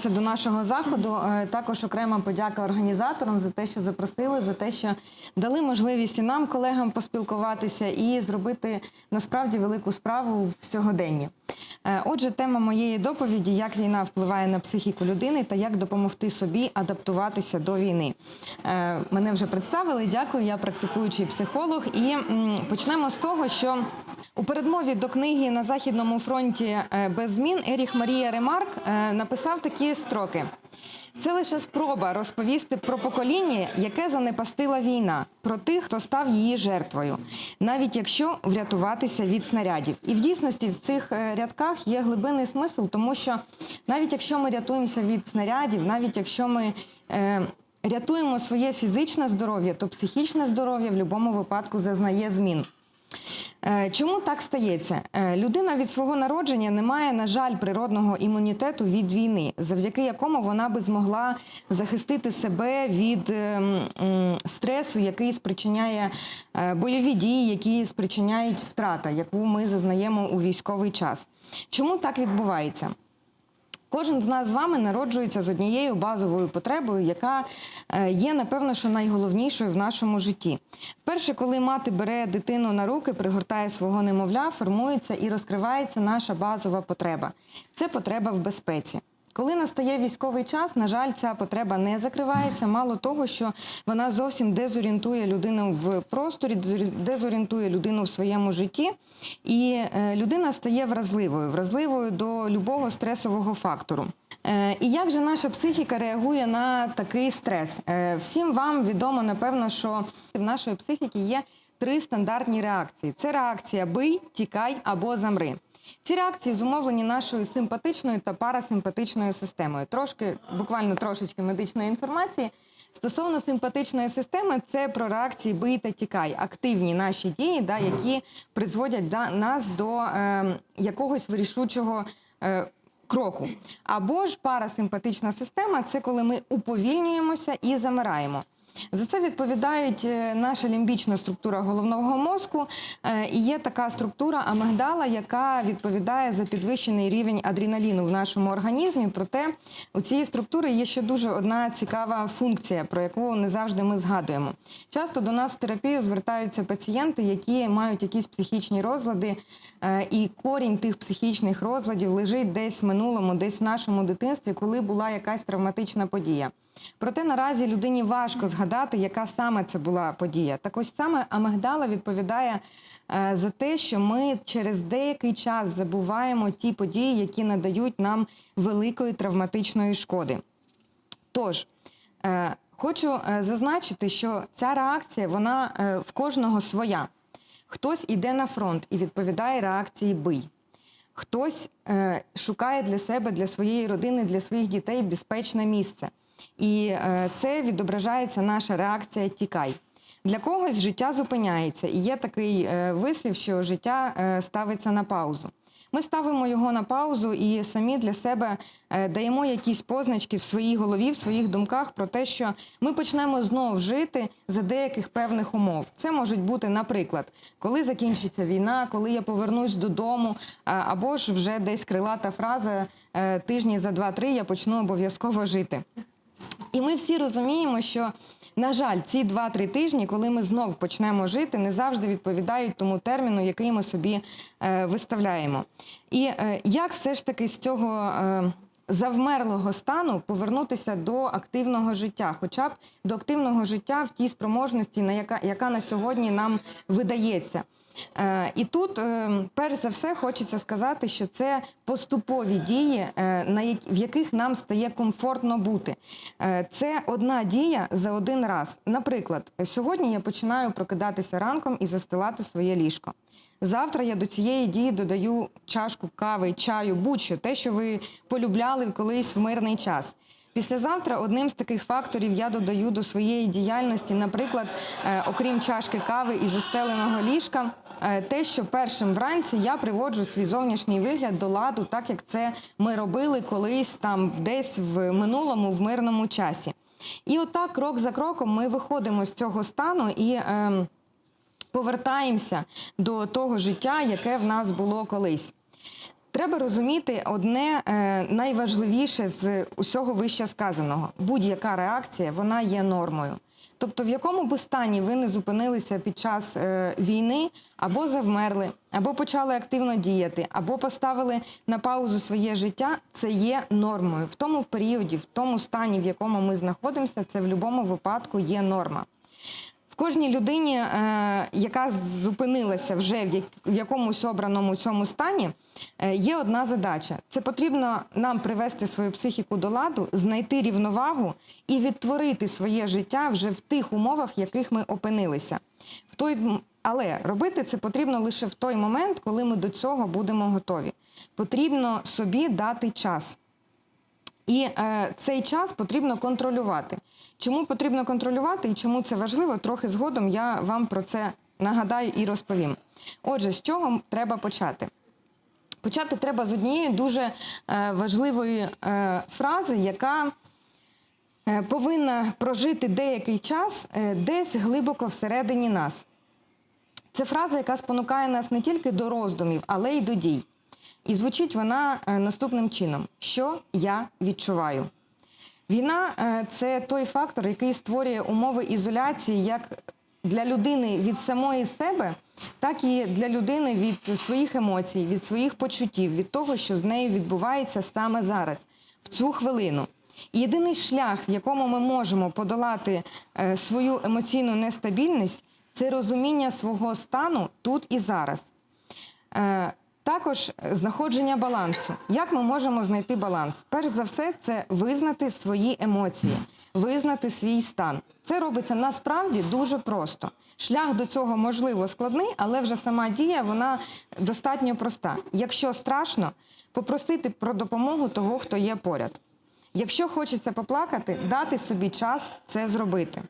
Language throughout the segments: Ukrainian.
сьогодні до нашого заходу. Е, Також окрема подяка організаторам за те, що запросили, за те, що дали можливість і нам, колегам, поспілкуватися і зробити насправді велику справу в сьогоденні. Е, Отже, тема моєї доповіді: як війна впливає на психіку людини та як допомогти собі адаптуватися до війни. Е, Мене вже представили. Дякую. Я практикуючий психолог. І почнемо з того, що у передмові до книги на західному фронті е, без змін Еріх Марія Ремарк написав такі строки. Це лише спроба розповісти про покоління, яке занепастила війна, про тих, хто став її жертвою, навіть якщо врятуватися від снарядів. І в дійсності в цих е, рядках є глибинний смисл, тому що навіть якщо ми рятуємося від снарядів, навіть якщо ми е, рятуємо своє фізичне здоров'я, то психічне здоров'я в будь-якому випадку зазнає змін. Е, Чому так стається? Е, Людина від свого народження не має, на жаль, природного імунітету від війни, завдяки якому вона би змогла захистити себе від ем, стресу, який спричиняє е, бойові дії, які спричиняють втрата, яку ми зазнаємо у військовий час. Чому так відбувається? Кожен з нас з вами народжується з однією базовою потребою, яка е, є, напевно, що найголовнішою в нашому житті. Вперше, коли мати бере дитину на руки, пригортає свого немовля, формується і розкривається наша базова потреба. Це потреба в безпеці. Коли настає військовий час, на жаль, ця потреба не закривається. Мало того, що вона зовсім дезорієнтує людину в просторі, дезорі- дезорієнтує людину в своєму житті, і е, людина стає вразливою, вразливою до любого стресового фактору. Е, І як же наша психіка реагує на такий стрес? Е, Всім вам відомо, напевно, що в нашої психіки є три стандартні реакції: це реакція бий, тікай або замри. Ці реакції зумовлені нашою симпатичною та парасимпатичною системою. Трошки, буквально трошечки медичної інформації. Стосовно симпатичної системи, це про реакції бий та тікай, активні наші дії, да, які призводять да, нас до е, якогось вирішучого. Е, Кроку або ж парасимпатична система це коли ми уповільнюємося і замираємо. За це відповідають е, наша лімбічна структура головного мозку. е, І є така структура амигдала, яка відповідає за підвищений рівень адреналіну в нашому організмі. Проте у цієї структури є ще дуже одна цікава функція, про яку не завжди ми згадуємо. Часто до нас в терапію звертаються пацієнти, які мають якісь психічні розлади, е, і корінь тих психічних розладів лежить десь в минулому, десь в нашому дитинстві, коли була якась травматична подія. Проте наразі людині важко згадати, яка саме це була подія. Так ось саме амигдала відповідає е, за те, що ми через деякий час забуваємо ті події, які надають нам великої травматичної шкоди. Тож, е, хочу е, зазначити, що ця реакція вона в кожного своя. Хтось іде на фронт і відповідає реакції бий. Хтось е, шукає для себе, для своєї родини, для своїх дітей безпечне місце. І е, це відображається наша реакція тікай. Для когось життя зупиняється, і є такий е, вислів, що життя е, ставиться на паузу. Ми ставимо його на паузу і самі для себе даємо якісь позначки в своїй голові, в своїх думках про те, що ми почнемо знов жити за деяких певних умов. Це можуть бути, наприклад, коли закінчиться війна, коли я повернусь додому, або ж вже десь крилата фраза тижні за два-три я почну обов'язково жити. І ми всі розуміємо, що, на жаль, ці 2-3 тижні, коли ми знов почнемо жити, не завжди відповідають тому терміну, який ми собі е, виставляємо. І е, як все ж таки з цього е, завмерлого стану повернутися до активного життя, хоча б до активного життя в тій спроможності, на яка, яка на сьогодні нам видається. Е, І тут, е, перш за все, хочеться сказати, що це поступові дії, е, в яких нам стає комфортно бути. Це одна дія за один раз. Наприклад, сьогодні я починаю прокидатися ранком і застилати своє ліжко. Завтра я до цієї дії додаю чашку кави, чаю, будь-що те, що ви полюбляли колись в мирний час. Післязавтра одним з таких факторів я додаю до своєї діяльності, наприклад, окрім чашки кави і застеленого ліжка, те, що першим вранці я приводжу свій зовнішній вигляд до ладу, так як це ми робили колись там десь в минулому, в мирному часі. І отак, крок за кроком, ми виходимо з цього стану і. ем, повертаємося до того життя, яке в нас було колись. Треба розуміти одне е, найважливіше з усього вище сказаного: будь-яка реакція вона є нормою. Тобто, в якому би стані ви не зупинилися під час е, війни, або завмерли, або почали активно діяти, або поставили на паузу своє життя, це є нормою. В тому періоді, в тому стані, в якому ми знаходимося, це в будь-якому випадку є норма. Кожній людині, е, яка зупинилася вже в якомусь обраному цьому стані, е, є одна задача: це потрібно нам привести свою психіку до ладу, знайти рівновагу і відтворити своє життя вже в тих умовах, в яких ми опинилися. В той але робити це потрібно лише в той момент, коли ми до цього будемо готові. Потрібно собі дати час. І е, цей час потрібно контролювати. Чому потрібно контролювати і чому це важливо? Трохи згодом я вам про це нагадаю і розповім. Отже, з чого треба почати? Почати треба з однієї дуже е, важливої е, фрази, яка е, повинна прожити деякий час е, десь глибоко всередині нас. Це фраза, яка спонукає нас не тільки до роздумів, але й до дій. І звучить вона е, наступним чином: що я відчуваю? Війна е, це той фактор, який створює умови ізоляції як для людини від самої себе, так і для людини від своїх емоцій, від своїх почуттів, від того, що з нею відбувається саме зараз, в цю хвилину. Єдиний шлях, в якому ми можемо подолати е, свою емоційну нестабільність, це розуміння свого стану тут і зараз. Також знаходження балансу. Як ми можемо знайти баланс? Перш за все, це визнати свої емоції, визнати свій стан. Це робиться насправді дуже просто. Шлях до цього можливо складний, але вже сама дія вона достатньо проста. Якщо страшно, попросити про допомогу того, хто є поряд. Якщо хочеться поплакати, дати собі час це зробити.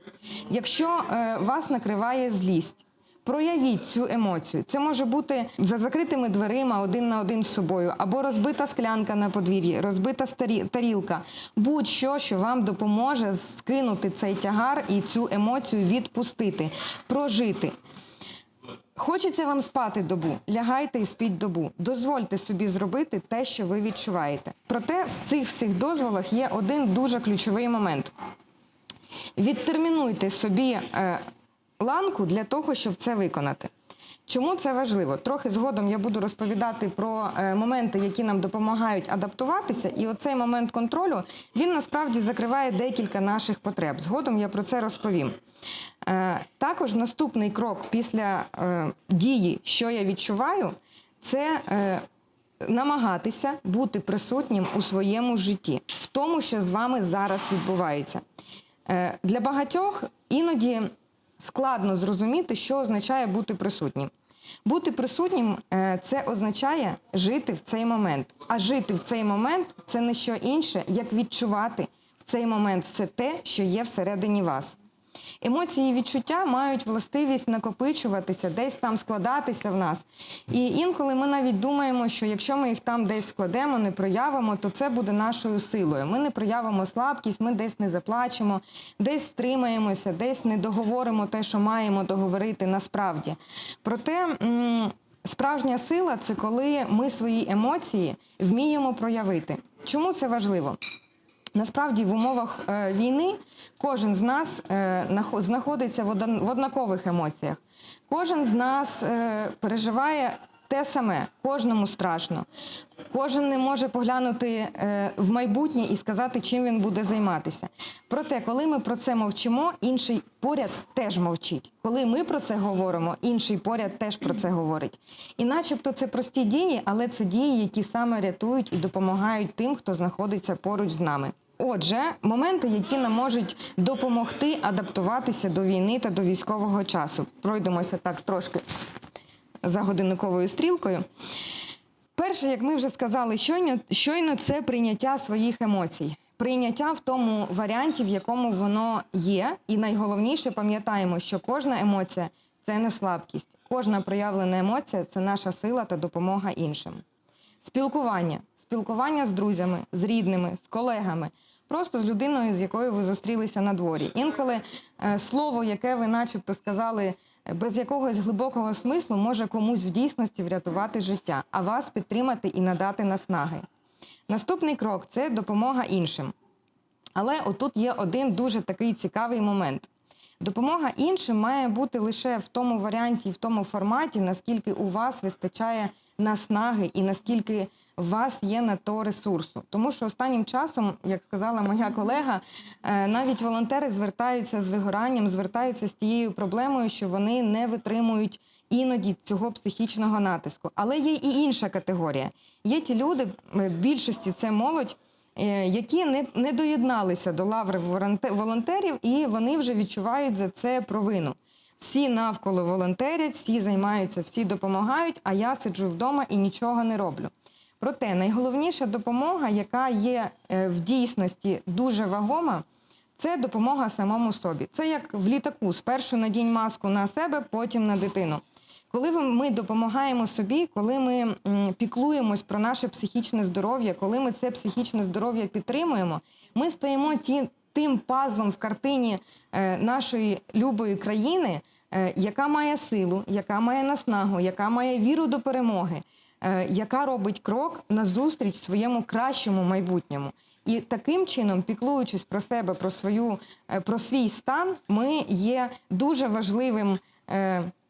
Якщо е, вас накриває злість, проявіть цю емоцію. Це може бути за закритими дверима один на один з собою, або розбита склянка на подвір'ї, розбита тарілка, будь-що, що вам допоможе скинути цей тягар і цю емоцію відпустити, прожити. Хочеться вам спати добу, лягайте і спіть добу. Дозвольте собі зробити те, що ви відчуваєте. Проте в цих всіх дозволах є один дуже ключовий момент. Відтермінуйте собі е, ланку для того, щоб це виконати. Чому це важливо? Трохи згодом я буду розповідати про е, моменти, які нам допомагають адаптуватися, і оцей момент контролю він насправді закриває декілька наших потреб. Згодом я про це розповім. Е, також наступний крок після е, дії, що я відчуваю, це намагатися бути присутнім у своєму житті, в тому, що з вами зараз відбувається. Для багатьох іноді складно зрозуміти, що означає бути присутнім. Бути присутнім е, це означає жити в цей момент. А жити в цей момент це не що інше, як відчувати в цей момент все те, що є всередині вас. Емоції і відчуття мають властивість накопичуватися, десь там складатися в нас. І інколи ми навіть думаємо, що якщо ми їх там десь складемо, не проявимо, то це буде нашою силою. Ми не проявимо слабкість, ми десь не заплачемо, десь стримаємося, десь не договоримо те, що маємо договорити насправді. Проте. Справжня сила це коли ми свої емоції вміємо проявити. Чому це важливо? Насправді в умовах е, війни кожен з нас е, знаходиться в, однакових емоціях. Кожен з нас е, переживає те саме, кожному страшно. Кожен не може поглянути е, в майбутнє і сказати, чим він буде займатися. Проте, коли ми про це мовчимо, інший поряд теж мовчить. Коли ми про це говоримо, інший поряд теж про це говорить. І начебто це прості дії, але це дії, які саме рятують і допомагають тим, хто знаходиться поруч з нами. Отже, моменти, які нам можуть допомогти адаптуватися до війни та до військового часу. Пройдемося так трошки за годинниковою стрілкою. Перше, як ми вже сказали, щойно, щойно це прийняття своїх емоцій. Прийняття в тому варіанті, в якому воно є. І найголовніше пам'ятаємо, що кожна емоція це не слабкість. Кожна проявлена емоція це наша сила та допомога іншим. Спілкування. Спілкування з друзями, з рідними, з колегами, просто з людиною, з якою ви зустрілися на дворі. Інколи е, слово, яке ви начебто сказали без якогось глибокого смислу може комусь в дійсності врятувати життя, а вас підтримати і надати наснаги. Наступний крок це допомога іншим. Але отут є один дуже такий цікавий момент. Допомога іншим має бути лише в тому варіанті і в тому форматі, наскільки у вас вистачає наснаги і наскільки у вас є на то ресурсу. Тому що останнім часом, як сказала моя колега, е, навіть волонтери звертаються з вигоранням, звертаються з тією проблемою, що вони не витримують іноді цього психічного натиску. Але є і інша категорія. Є ті люди, в більшості це молодь, е, які не, не доєдналися до лаври волонтерів, і вони вже відчувають за це провину. Всі навколо волонтерять, всі займаються, всі допомагають, а я сиджу вдома і нічого не роблю. Проте найголовніша допомога, яка є е, в дійсності дуже вагома, це допомога самому собі. Це як в літаку: спершу надінь маску на себе, потім на дитину. Коли ми допомагаємо собі, коли ми піклуємось про наше психічне здоров'я, коли ми це психічне здоров'я підтримуємо, ми стаємо ті, тим пазлом в картині е, нашої любої країни, е, яка має силу, яка має наснагу, яка має віру до перемоги, е, яка робить крок назустріч своєму кращому майбутньому. І таким чином, піклуючись про себе, про свою про свій стан, ми є дуже важливим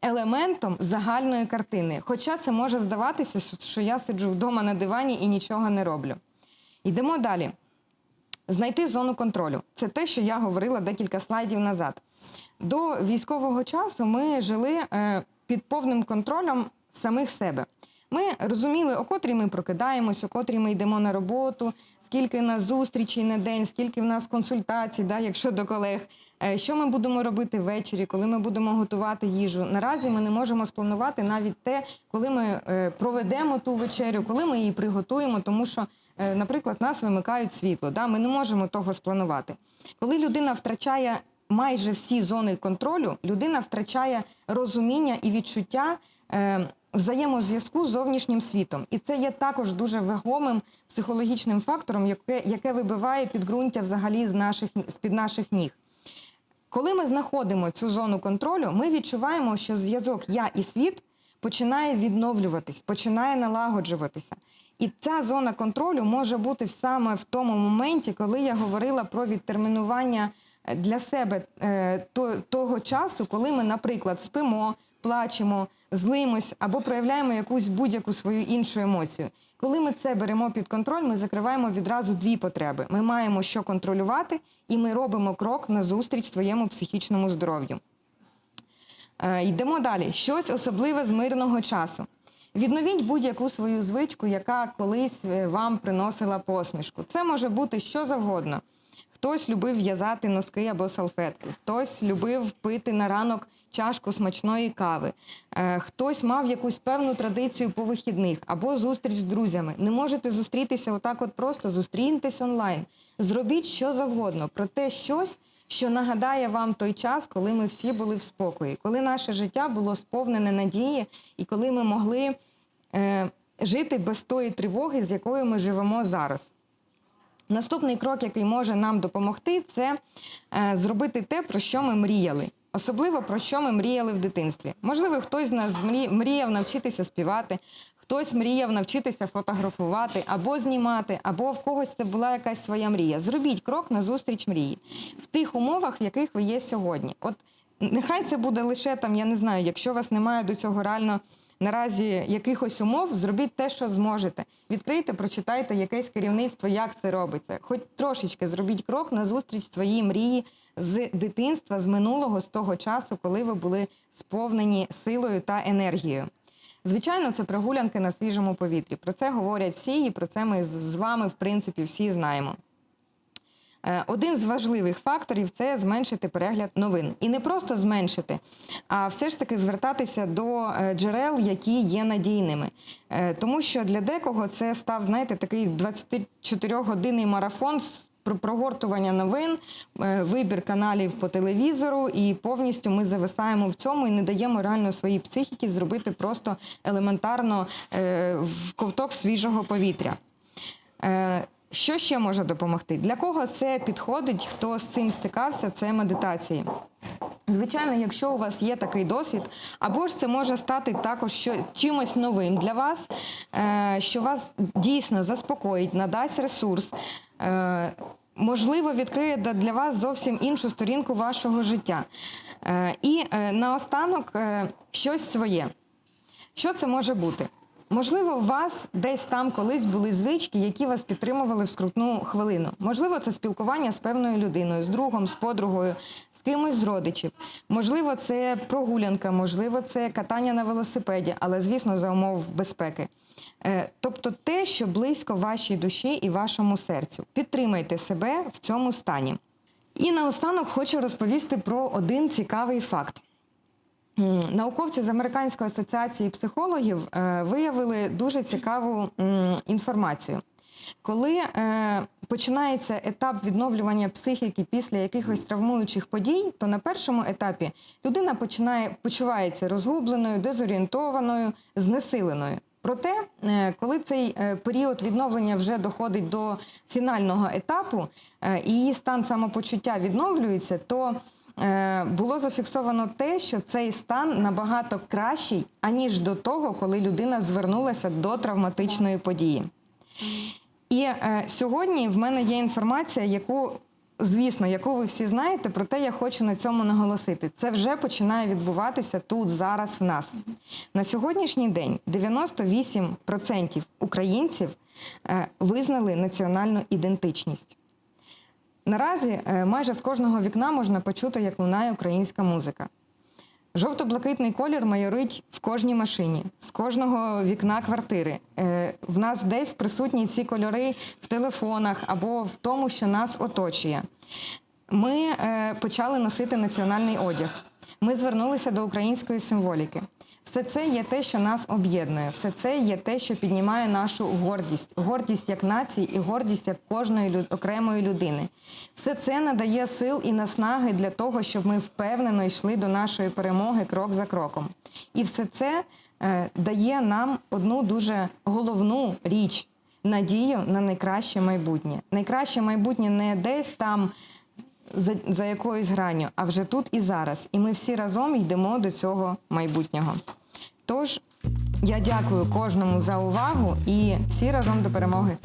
елементом загальної картини. Хоча це може здаватися, що я сиджу вдома на дивані і нічого не роблю. Йдемо далі. Знайти зону контролю. Це те, що я говорила декілька слайдів назад. До військового часу ми жили е, під повним контролем самих себе. Ми розуміли, о котрій ми прокидаємось, о котрій ми йдемо на роботу, скільки нас зустрічей на день, скільки в нас консультацій, да, якщо до колег, е, що ми будемо робити ввечері, коли ми будемо готувати їжу. Наразі ми не можемо спланувати навіть те, коли ми е, проведемо ту вечерю, коли ми її приготуємо, тому що, наприклад, нас вимикають світло. Да? Ми не можемо того спланувати. Коли людина втрачає майже всі зони контролю, людина втрачає розуміння і відчуття е, взаємозв'язку з зовнішнім світом. І це є також дуже вагомим психологічним фактором, яке, яке вибиває підґрунтя взагалі з наших з-під наших ніг. Коли ми знаходимо цю зону контролю, ми відчуваємо, що зв'язок я і світ починає відновлюватись, починає налагоджуватися. І ця зона контролю може бути саме в тому моменті, коли я говорила про відтермінування е, для себе е, того часу, коли ми, наприклад, спимо, плачемо, злимось або проявляємо якусь будь-яку свою іншу емоцію. Коли ми це беремо під контроль, ми закриваємо відразу дві потреби. Ми маємо що контролювати, і ми робимо крок назустріч своєму психічному здоров'ю. Е, Йдемо далі. Щось особливе з мирного часу. Відновіть будь-яку свою звичку, яка колись е, вам приносила посмішку. Це може бути що завгодно. Хтось любив в'язати носки або салфетки, хтось любив пити на ранок чашку смачної кави, е, хтось мав якусь певну традицію по вихідних або зустріч з друзями. Не можете зустрітися отак, от просто зустріньтесь онлайн. Зробіть що завгодно, проте щось, що нагадає вам той час, коли ми всі були в спокої, коли наше життя було сповнене надії, і коли ми могли е, жити без тої тривоги, з якою ми живемо зараз. Наступний крок, який може нам допомогти, це е, зробити те, про що ми мріяли. Особливо про що ми мріяли в дитинстві. Можливо, хтось з нас мріяв навчитися співати, хтось мріяв навчитися фотографувати або знімати, або в когось це була якась своя мрія. Зробіть крок на зустріч мрії в тих умовах, в яких ви є сьогодні. От нехай це буде лише там, я не знаю, якщо у вас немає до цього реально наразі якихось умов, зробіть те, що зможете. Відкрийте, прочитайте якесь керівництво, як це робиться. Хоч трошечки зробіть крок на зустріч своїй мрії з дитинства, з минулого, з того часу, коли ви були сповнені силою та енергією. Звичайно, це прогулянки на свіжому повітрі. Про це говорять всі, і про це ми з- вами, в принципі, всі знаємо. Е, Один з важливих факторів це зменшити перегляд новин. І не просто зменшити, а все ж таки звертатися до е, джерел, які є надійними. Е, Тому що для декого це став, знаєте, такий 24-годинний марафон з прогортування новин, е, вибір каналів по телевізору, і повністю ми зависаємо в цьому і не даємо реально своїй психіці зробити просто елементарно е, ковток свіжого повітря. Е, Що ще може допомогти? Для кого це підходить, хто з цим стикався, це медитації. Звичайно, якщо у вас є такий досвід, або ж це може стати також що, чимось новим для вас, що вас дійсно заспокоїть, надасть ресурс, можливо, відкриє для вас зовсім іншу сторінку вашого життя. Е, і е, наостанок е, щось своє. Що це може бути? Можливо, у вас десь там колись були звички, які вас підтримували в скрутну хвилину. Можливо, це спілкування з певною людиною, з другом, з подругою, кимось з родичів. Можливо, це прогулянка, можливо, це катання на велосипеді, але звісно, за умов безпеки. Е, Тобто те, що близько вашій душі і вашому серцю. Підтримайте себе в цьому стані. І наостанок хочу розповісти про один цікавий факт. Науковці з Американської асоціації психологів е, виявили дуже цікаву інформацію. Коли е, починається етап відновлювання психіки після якихось травмуючих подій, то на першому етапі людина починає почувається розгубленою, дезорієнтованою, знесиленою. Проте, е, коли цей е, період відновлення вже доходить до фінального етапу, е, і її стан самопочуття відновлюється, то було зафіксовано те, що цей стан набагато кращий, аніж до того, коли людина звернулася до травматичної події. І е, сьогодні в мене є інформація, яку, звісно, яку ви всі знаєте, проте я хочу на цьому наголосити. Це вже починає відбуватися тут, зараз в нас. На сьогоднішній день 98% українців е, визнали національну ідентичність. Наразі е, майже з кожного вікна можна почути, як лунає українська музика. Жовто-блакитний колір майорить в кожній машині, з кожного вікна квартири. Е, В нас десь присутні ці кольори в телефонах або в тому, що нас оточує. Ми е, почали носити національний одяг. Ми звернулися до української символіки. Все це є те, що нас об'єднує. Все це є те, що піднімає нашу гордість, гордість як нації і гордість як кожної лю- окремої людини. Все це надає сил і наснаги для того, щоб ми впевнено йшли до нашої перемоги крок за кроком. І все це е, дає нам одну дуже головну річ надію на найкраще майбутнє. Найкраще майбутнє не десь там за, за якоюсь гранню, а вже тут і зараз. І ми всі разом йдемо до цього майбутнього. Тож я дякую кожному за увагу і всі разом до перемоги.